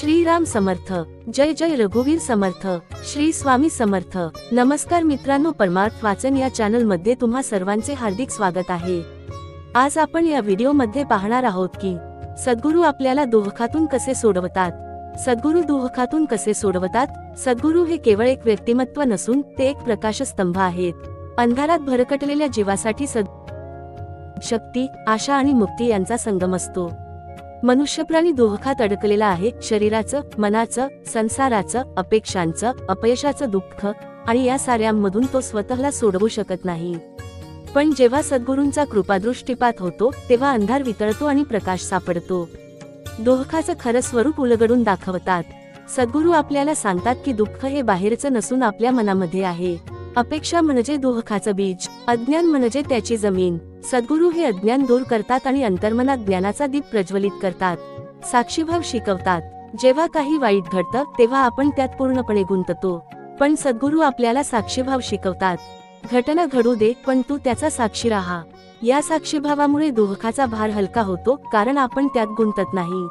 श्रीराम समर्थ जय जय रघुवीर समर्थ श्री स्वामी समर्थ. नमस्कार मित्रांनो परमार्थ वाचन या चॅनलमध्ये तुम्हा सर्वांचे हार्दिक स्वागत आहे. आज आपण या व्हिडिओमध्ये पाहणार आहोत की सद्गुरू आपल्याला दुःखातून कसे सोडवतात? सद्गुरू दुःखातून कसे सोडवतात? सद्गुरू हे केवळ एक व्यक्तिमत्व नसून ते एक प्रकाशस्तंभ आहेत. अंधारात भरकटलेल्या जीवासाठी सद शक्ती आशा आणि मुक्ती यांचा संगम असतो. मनुष्यप्राणी दोहखात अडकलेला आहे. शरीराचं मनाचं संसाराचं अपेक्षांचं अपयशाचं दुःख आणि या साऱ्यांमधून तो स्वतःला सोडवू शकत नाही. पण जेव्हा सद्गुरूंचा कृपादृष्टीपात होतो तेव्हा अंधार वितळतो आणि प्रकाश सापडतो. दोहखाचं खरं स्वरूप उलगडून दाखवतात. सद्गुरू आपल्याला सांगतात की दुःख हे बाहेरचं नसून आपल्या मनामध्ये आहे. अपेक्षा म्हणजे दुःखाचं बीज अज्ञान म्हणजे त्याची जमीन. सद्गुरू हे अज्ञान दूर करतात आणि अंतर्मनात ज्ञानाचा दीप प्रज्वलित करतात. साक्षीभाव शिकवतात. जेव्हा काही वाईट घडतं तेव्हा आपण त्यात पूर्णपणे गुंततो. पण सद्गुरू आपल्याला साक्षीभाव शिकवतात. घटना घडू दे पण तू त्याचा साक्षी राहा. या साक्षीभावामुळे दुःखाचा भार हलका होतो कारण आपण त्यात गुंतत नाही.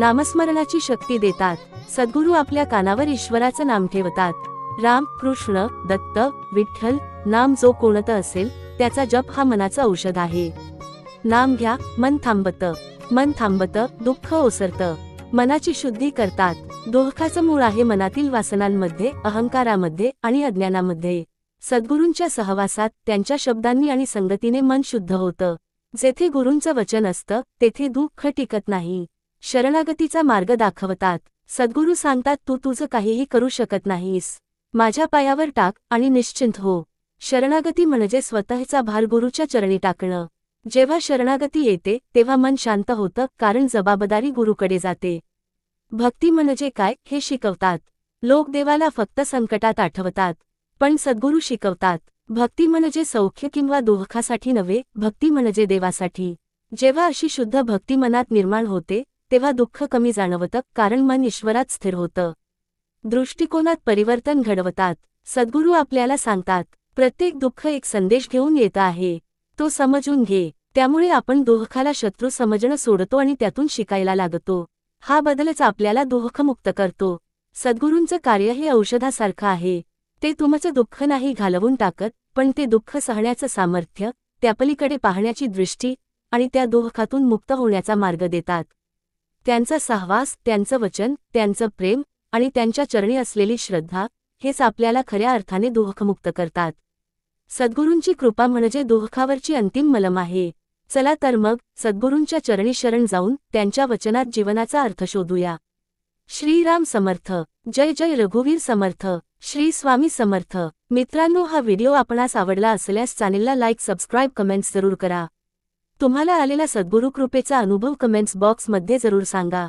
नामस्मरणाची शक्ती देतात. सद्गुरू आपल्या कानावर ईश्वराचं नाम ठेवतात. राम कृष्ण दत्त विठ्ठल नाम जो कोणतं असेल त्याचा जप हा मनाचं औषध आहे. नाम घ्या मन थांबत. मन थांबत दुःख ओसरत. मनाची शुद्धी करतात. दुःखाचं मूळ आहे मनातील वासनांमध्ये अहंकारामध्ये आणि अज्ञानामध्ये. सद्गुरूंच्या सहवासात त्यांच्या शब्दांनी आणि संगतीने मन शुद्ध होतं. जेथे गुरूंचं वचन असतं तेथे दुःख टिकत नाही. शरणागतीचा मार्ग दाखवतात. सद्गुरू सांगतात तू तुझं काहीही करू शकत नाहीस. माझ्या पायावर टाक आणि निश्चिंत हो. शरणागती म्हणजे स्वतःचा भार गुरुच्या चरणी टाकणं. जेव्हा शरणागती येते तेव्हा मन शांत होतं कारण जबाबदारी गुरुकडे जाते. भक्ती म्हणजे काय हे शिकवतात. लोक देवाला फक्त संकटात आठवतात पण सद्गुरू शिकवतात. भक्ती म्हणजे सौख्य किंवा दुःखासाठी नव्हे भक्ती म्हणजे देवासाठी. जेव्हा अशी शुद्ध भक्ती मनात निर्माण होते तेव्हा दुःख कमी जाणवतं कारण मन ईश्वरात स्थिर होतं. दृष्टिकोनात परिवर्तन घडवतात. सद्गुरू आपल्याला सांगतात प्रत्येक दुःख एक संदेश घेऊन येत आहे. तो समजून घे. त्यामुळे आपण दुःखाला शत्रू समजणं सोडतो आणि त्यातून शिकायला लागतो. हा बदलच आपल्याला दुःखमुक्त करतो. सद्गुरूंचं कार्य हे औषधासारखं आहे. ते तुमचं दुःख नाही घालवून टाकत पण ते दुःख सहण्याचं सामर्थ्य त्यापलीकडे पाहण्याची दृष्टी आणि त्या दुःखातून मुक्त होण्याचा मार्ग देतात. त्यांचा सहवास त्यांचं वचन त्यांचं प्रेम आणि त्यांच्या चरणी असलेली श्रद्धा हेच आपल्याला खऱ्या अर्थाने दुःखमुक्त करतात. सद्गुरूंची कृपा म्हणजे दुःखावरची अंतिम मलम आहे. चला तर मग सद्गुरूंच्या चरणी शरण जाऊन त्यांच्या वचनात जीवनाचा अर्थ शोधूया. श्रीराम समर्थ. जय जय रघुवीर समर्थ. श्री स्वामी समर्थ. मित्रांनो हा व्हिडिओ आपणास आवडला असल्यास चॅनेलला लाईक सबस्क्राईब कमेंट्स जरूर करा. तुम्हाला आलेला सद्गुरू कृपेचा अनुभव कमेंट्स बॉक्समध्ये जरूर सांगा.